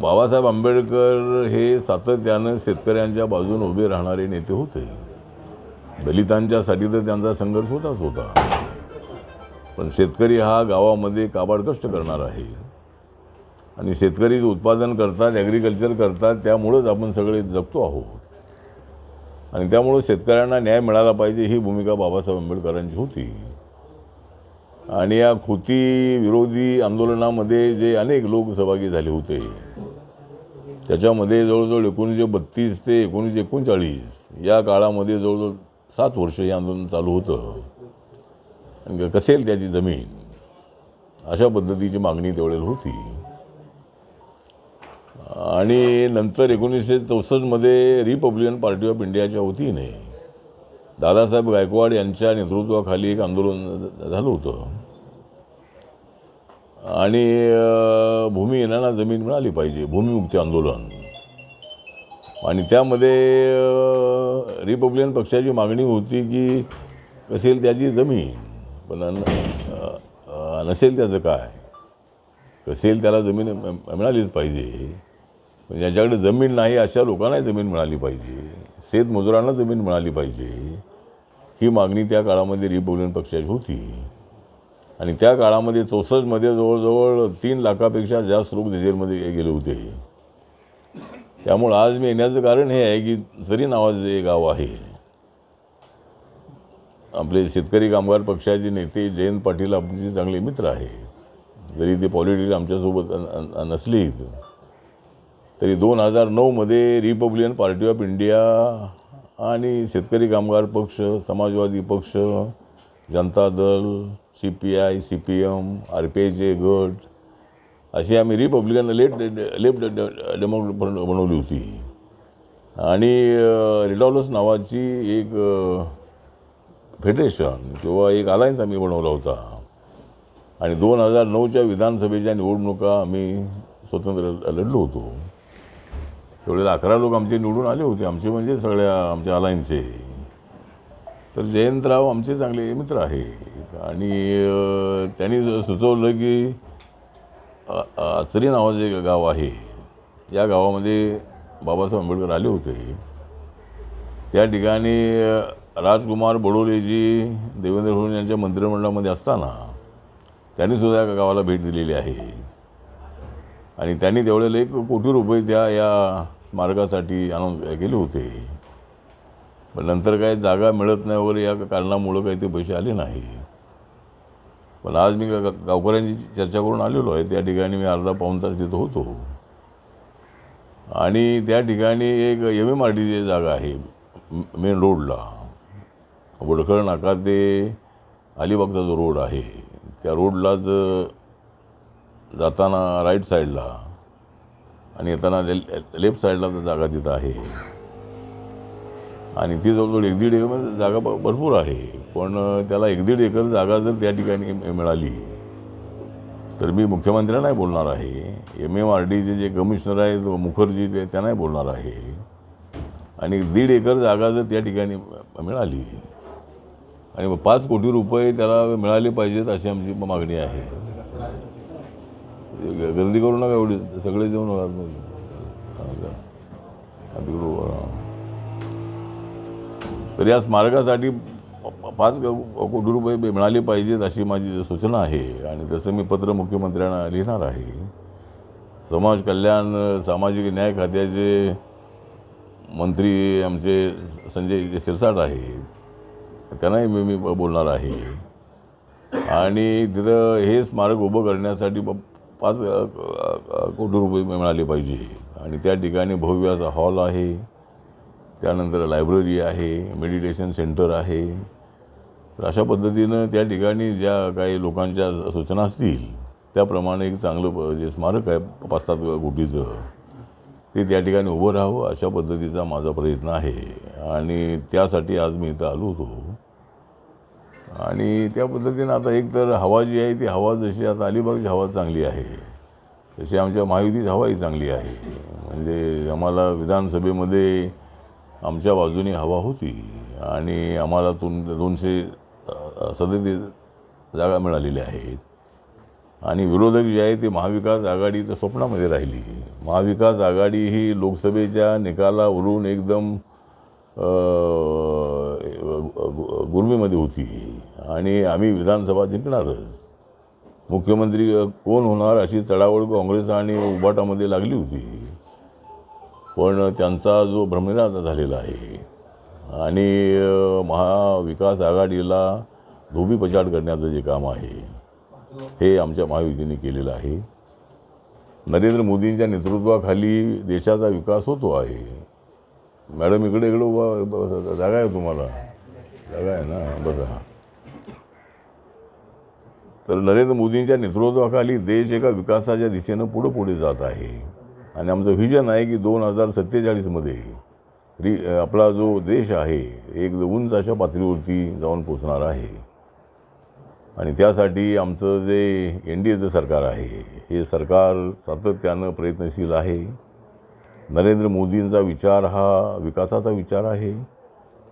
बाबासाहेब आंबेडकर हे सातत्यानं शेतकऱ्यांच्या बाजून उभे राहणारे नेते होते. दलितांच्यासाठी तर त्यांचा संघर्ष होताच होता. पण शेतकरी हा गावामध्ये काबाड कष्ट करणार आहे. आणि शेतकरी उत्पादन करतात ॲग्रिकल्चर करतात त्यामुळंच आपण सगळे जगतो आहोत. आणि त्यामुळं शेतकऱ्यांना न्याय मिळाला पाहिजे ही भूमिका बाबासाहेब आंबेडकरांची होती. आणि या खुती विरोधी आंदोलनामध्ये जे अनेक लोक सहभागी झाले होते त्याच्यामध्ये जवळजवळ एकोणीसशे बत्तीस ते एकोणीसशे एकोणचाळीस या काळामध्ये जवळजवळ सात वर्ष हे आंदोलन चालू होतं. कसेल त्याची जमीन? अशा पद्धतीची मागणी त्यावेळेला होती. आणि नंतर एकोणीसशे चौसष्टमध्ये रिपब्लिकन पार्टी ऑफ इंडियाच्या वतीने दादासाहेब गायकवाड यांच्या नेतृत्वाखाली एक आंदोलन झालं होतं. आणि अ, भूमिहीनांना जमीन मिळाली पाहिजे भूमिमुक्ती आंदोलन. आणि त्यामध्ये रिपब्लिकन पक्षाची मागणी होती की कसेल त्याची जमीन पण नसेल त्याचं काय? कसेल त्याला जमीन मिळालीच पाहिजे. पण ज्याच्याकडे जमीन नाही अशा लोकांनाही जमीन मिळाली पाहिजे. शेतमजुरांना जमीन मिळाली पाहिजे. ही मागणी त्या काळामध्ये रिपब्लिकन पक्षाची होती. आणि त्या काळामध्ये चौसष्टमध्ये जवळजवळ तीन लाखापेक्षा जास्त लोक जेलमध्ये गेले होते. त्यामुळं आज मी येण्याचं कारण हे आहे की सरी नावाचं जे गाव आहे आपले शेतकरी कामगार पक्षाचे नेते जयंत पाटील आपले चांगले मित्र आहेत. जरी ते पॉलिटिक्स आमच्यासोबत नसलीत तरी दोन हजार नऊमध्ये रिपब्लिकन पार्टी ऑफ इंडिया आणि Shetkari Kamgar Paksha Samajwadi Paksha Janata Dal C P I C P M R P आयचे गट अशी आम्ही रिपब्लिकन लेफ्ट लेफ्ट डेमोक्रेट बनवली होती. आणि रिडॉलस नावाची एक फेडरेशन किंवा एक अलायन्स आम्ही बनवला होता. आणि दोन हजार नऊच्या विधानसभेच्या निवडणुका आम्ही स्वतंत्र लढलो होतो. तेवढे अकरा लोक आमचे निवडून आले होते. आमचे म्हणजे सगळ्या आमच्या अलायन्सचे तर जयंतराव आमचे चांगले मित्र आहेत. आणि त्यांनी सुचवलं की आचरी नावाचं एक गाव आहे. या गावामध्ये बाबासाहेब आंबेडकर आले होते. त्या ठिकाणी राजकुमार बडोलेजी देवेंद्र फडणवीस यांच्या मंत्रिमंडळामध्ये असताना त्यांनीसुद्धा या गावाला भेट दिलेली आहे. आणि त्यांनी तेवढेला एक कोटी रुपये त्या या स्मारकासाठी आणून केले होते. पण नंतर काही जागा मिळत नाही वगैरे या कारणामुळं काही ते पैसे आले नाही पण आज मी गावकऱ्यांची चर्चा करून आलेलो आहे. त्या ठिकाणी मी अर्धा पाऊण तास तिथं होतो. आणि त्या ठिकाणी एक एम एम आर टीची जागा आहे मेन रोडला वडखळ नाका ते अलिबागचा जो रोड आहे त्या रोडलाच जाताना राईट साईडला आणि येताना ले लेफ्ट साईडला तर जागा तिथं आहे. आणि ती जवळजवळ एक दीड एकर जागा भरपूर आहे. पण त्याला एक दीड एकर जागा जर त्या ठिकाणी मिळाली तर मी मुख्यमंत्र्यांनाही बोलणार आहे. एम एम आर डीचे जे कमिशनर आहेत मुखर्जी ते त्यांनाही बोलणार आहे. आणि दीड एकर जागा जर त्या ठिकाणी मिळाली आणि पाच कोटी रुपये त्याला मिळाले पाहिजेत अशी आमची मागणी आहे. गर्दी करू नका एवढी सगळे जेवण तिकडं उभं राहा. तर या स्मारकासाठी पाच कोटी रुपये मिळाले पाहिजेत अशी माझी सूचना आहे आणि तसं मी पत्र मुख्यमंत्र्यांना लिहिणार आहे समाज कल्याण सामाजिक न्याय खात्याचे मंत्री आमचे संजय शिरसाट आहेत त्यांनाही मी मी बोलणार आहे आणि तिथं हे स्मारक उभं करण्यासाठी पाच कोटी रुपये मिळाले पाहिजे. आणि त्या ठिकाणी भव्य असा हॉल आहे. त्यानंतर लायब्ररी आहे मेडिटेशन सेंटर आहे. तर अशा पद्धतीनं त्या ठिकाणी ज्या काही लोकांच्या सूचना असतील त्याप्रमाणे एक चांगलं प- जे स्मारक आहे पाच सात कोटीचं ते त्या ठिकाणी उभं राहावं अशा पद्धतीचा माझा प्रयत्न आहे. आणि त्यासाठी आज मी इथं आलो होतो. आणि त्या पद्धतीनं आता एक तर हवा जी आहे ती हवा जशी आता अलिबागची हवा चांगली आहे. तशी आमच्या महायुतीची हवाही चांगली आहे. म्हणजे आम्हाला विधानसभेमध्ये आमच्या बाजूने हवा होती आणि आम्हाला दोन दोनशे सदतीस जागा मिळालेल्या आहेत. आणि विरोधक जे आहे ते महाविकास आघाडीच्या स्वप्नामध्ये राहिली. महाविकास आघाडी ही लोकसभेच्या निकालावरून एकदम अ, गुर्मीमध्ये होती. आणि आम्ही विधानसभा जिंकणारच. मुख्यमंत्री कोण होणार अशी चढावळ काँग्रेस आणि उबाटामध्ये लागली होती. पण त्यांचा जो भ्रमनिरास झालेला आहे आणि महाविकास आघाडीला धोबीपछाड करण्याचं जे काम आहे हे आमच्या महायुतीने केलेलं आहे. नरेंद्र मोदींच्या नेतृत्वाखाली देशाचा विकास होतो आहे. मॅडम इकडे इकडे उभा जागा आहे तुम्हाला? जागा आहे ना? बघा तर नरेंद्र मोदींच्या नेतृत्वाखाली देश एका विकासाच्या दिशेनं पुढं पुढे जात आहे. आणि आमचं व्हिजन आहे की दोन हजार सत्तेचाळीसमध्ये री आपला जो देश आहे एक उंच अशा पातळीवरती जाऊन पोचणार आहे. आणि त्यासाठी आमचं जे एन डी एचं सरकार आहे हे सरकार सातत्यानं प्रयत्नशील आहे. नरेंद्र मोदींचा विचार हा विकासाचा विचार आहे.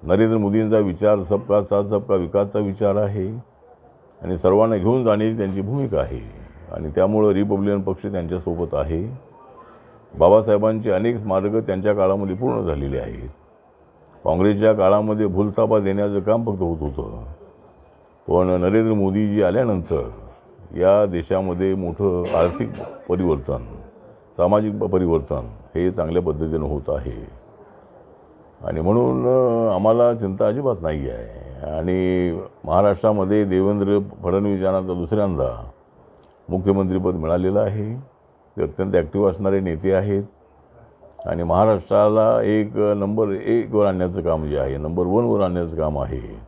नरेंद्र मोदींचा विचार सबका साथ सबका विकासचा विचार आहे. आणि सर्वांना घेऊन जाण्याची त्यांची भूमिका आहे. आणि त्यामुळं रिपब्लिकन पक्ष त्यांच्यासोबत आहे. बाबासाहेबांचे अनेक स्मारकं त्यांच्या काळामध्ये पूर्ण झालेले आहेत. काँग्रेसच्या काळामध्ये भूलथापा देण्याचं काम फक्त होत होतं. पण नरेंद्र मोदीजी आल्यानंतर या देशामध्ये मोठं आर्थिक परिवर्तन सामाजिक परिवर्तन हे चांगल्या पद्धतीनं होत आहे. आणि म्हणून आम्हाला चिंता अजिबात नाही आहे आणि महाराष्ट्रामध्ये देवेंद्र फडणवीस यांना तर दुसऱ्यांदा मुख्यमंत्रीपद मिळालेलं आहे. ते अत्यंत ॲक्टिव्ह असणारे नेते आहेत. आणि महाराष्ट्राला एक नंबर एकवर आणण्याचं काम जे आहे नंबर वनवर आणण्याचं काम आहे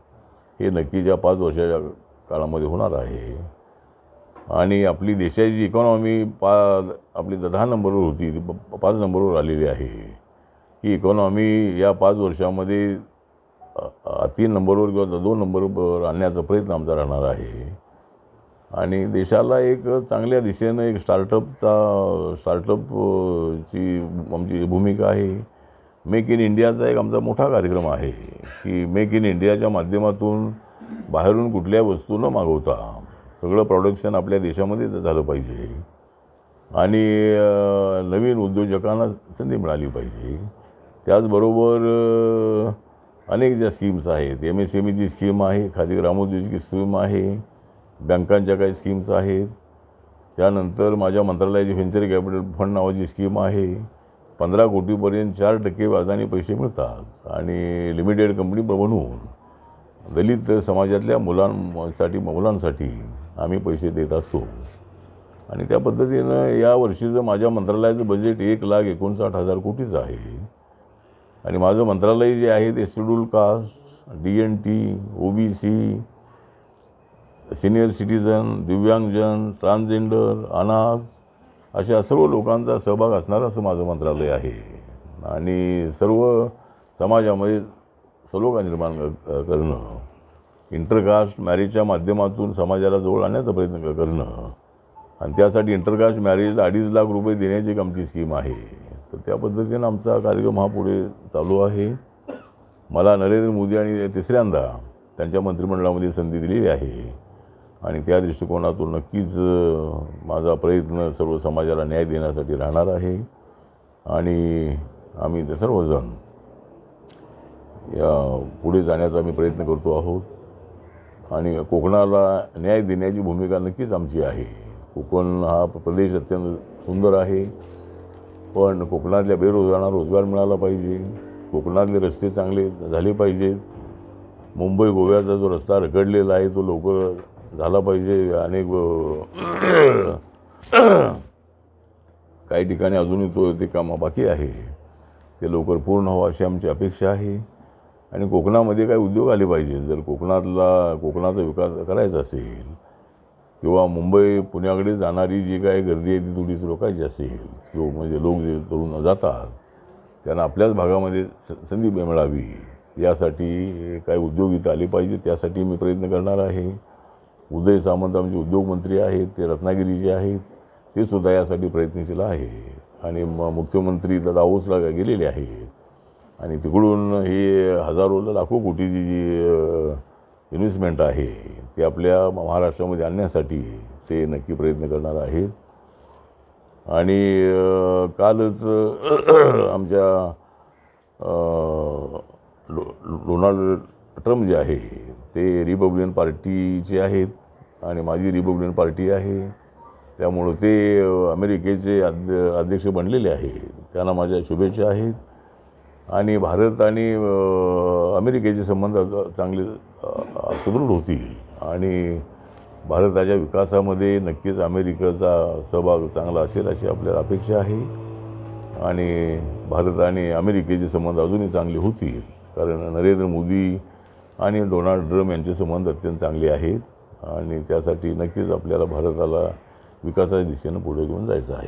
हे नक्कीच्या पाच वर्षाच्या काळामध्ये होणार आहे. आणि आपली देशाची इकॉनॉमी पा आपली दहा नंबरवर होती ती प- पाच नंबरवर आलेली आहे. ही इकॉनॉमी या पाच वर्षामध्ये तीन नंबरवर किंवा दोन नंबरवर आणण्याचा प्रयत्न आमचा राहणार आहे. आणि देशाला एक चांगल्या दिशेनं एक स्टार्टअपचा स्टार्टअपची आमची भूमिका आहे. मेक इन इंडियाचा एक आमचा मोठा कार्यक्रम आहे की मेक इन इंडियाच्या माध्यमातून बाहेरून कुठल्या वस्तू न मागवता सगळं प्रोडक्शन आपल्या देशामध्ये झालं पाहिजे. आणि नवीन उद्योजकांना संधी मिळाली पाहिजे. त्याचबरोबर अनेक ज्या स्कीम्स आहेत. एम एस एम ईची स्कीम आहे खादी ग्रामोद्योगिकी स्कीम आहे बँकांच्या काही स्कीम्स आहेत. त्यानंतर माझ्या मंत्रालयाची व्हेंचर कॅपिटल फंड नावाची स्कीम आहे. पंधरा कोटीपर्यंत चार टक्के व्याजाने पैसे मिळतात आणि लिमिटेड कंपनी बनवून दलित समाजातल्या मुलांसाठी मुलांसाठी आम्ही पैसे देत असतो. आणि त्या पद्धतीनं या वर्षीचं माझ्या मंत्रालयाचं बजेट एक लाख एकोणसाठ हजार कोटीचं आहे आणि माझं मंत्रालय जे आहे ते schedule caste D N T O B C senior citizen दिव्यांगजन ट्रान्सजेंडर अनाथ अशा सर्व लोकांचा सहभाग असणारं असं माझं मंत्रालय आहे. आणि सर्व समाजामध्ये सलोखा निर्माण करणं इंटरकास्ट मॅरेजच्या माध्यमातून समाजाला जवळ आणण्याचा प्रयत्न करणं आणि त्यासाठी इंटरकास्ट मॅरेजला अडीच लाख रुपये देण्याची एक आमची स्कीम आहे. तर त्या पद्धतीनं आमचा कार्यक्रम हा पुढे चालू आहे. मला नरेंद्र मोदी आणि तिसऱ्यांदा त्यांच्या मंत्रिमंडळामध्ये संधी दिलेली आहे. आणि त्या दृष्टिकोनातून नक्कीच माझा प्रयत्न सर्व समाजाला न्याय देण्यासाठी राहणार आहे. आणि आम्ही ते सर्वजण या पुढे जाण्याचा आम्ही प्रयत्न करतो आहोत. आणि कोकणाला न्याय देण्याची भूमिका नक्कीच आमची आहे. कोकण हा प्रदेश अत्यंत सुंदर आहे. पण कोकणातल्या बेरोजगारांना रोजगार मिळाला पाहिजे. कोकणातले रस्ते चांगले झाले पाहिजेत. मुंबई गोव्याचा जो रस्ता रखडलेला आहे तो लवकर झाला पाहिजे. अनेक काही ठिकाणी अजूनही तो ते कामं बाकी आहे. ते लवकर पूर्ण व्हावं अशी आमची अपेक्षा आहे. आणि कोकणामध्ये काही उद्योग आले पाहिजेत. जर कोकणातला कोकणाचा विकास करायचा असेल किंवा मुंबई पुण्याकडे जाणारी जी काही गर्दी आहे ती थोडी लोकांची असेल लोक म्हणजे लोक जे तरुण जातात त्यांना आपल्याच भागामध्ये स संधी मिळावी. यासाठी काही उद्योग इथं आले पाहिजे त्यासाठी मी प्रयत्न करणार आहे. उदय सामंत आमचे उद्योगमंत्री आहेत ते रत्नागिरीचे आहेत ते सुद्धा यासाठी प्रयत्नशील आहे. आणि म मुख्यमंत्री तर दावोसला गेलेले आहेत. आणि तिकडून हे हजारो लाखो कोटीची जी इन्व्हेस्टमेंट आहे ते आपल्या महाराष्ट्रामध्ये आणण्यासाठी ते नक्की प्रयत्न करणार आहेत. आणि कालच आमच्या लो डोनाल्ड ट्रम्प जे आहे ते रिपब्लिकन पार्टीचे आहेत आणि माझी रिपब्लिकन पार्टी आहे. त्यामुळं ते अमेरिकेचे अध्य अध्यक्ष बनलेले आहेत. त्यांना माझ्या शुभेच्छा आहेत. आणि भारत आणि अमेरिकेचे संबंध चांगले सुदृढ होतील. आणि भारताच्या विकासामध्ये नक्कीच अमेरिकेचा सहभाग चांगला असेल अशी आपल्याला अपेक्षा आहे. आणि भारत आणि अमेरिकेचे संबंध अजूनही चांगले होतील. कारण नरेंद्र मोदी आणि डोनाल्ड ट्रम्प यांचे संबंध अत्यंत चांगले आहेत. आणि त्यासाठी नक्कीच आपल्याला भारताला विकासाच्या दिशेनं पुढे घेऊन जायचं आहे.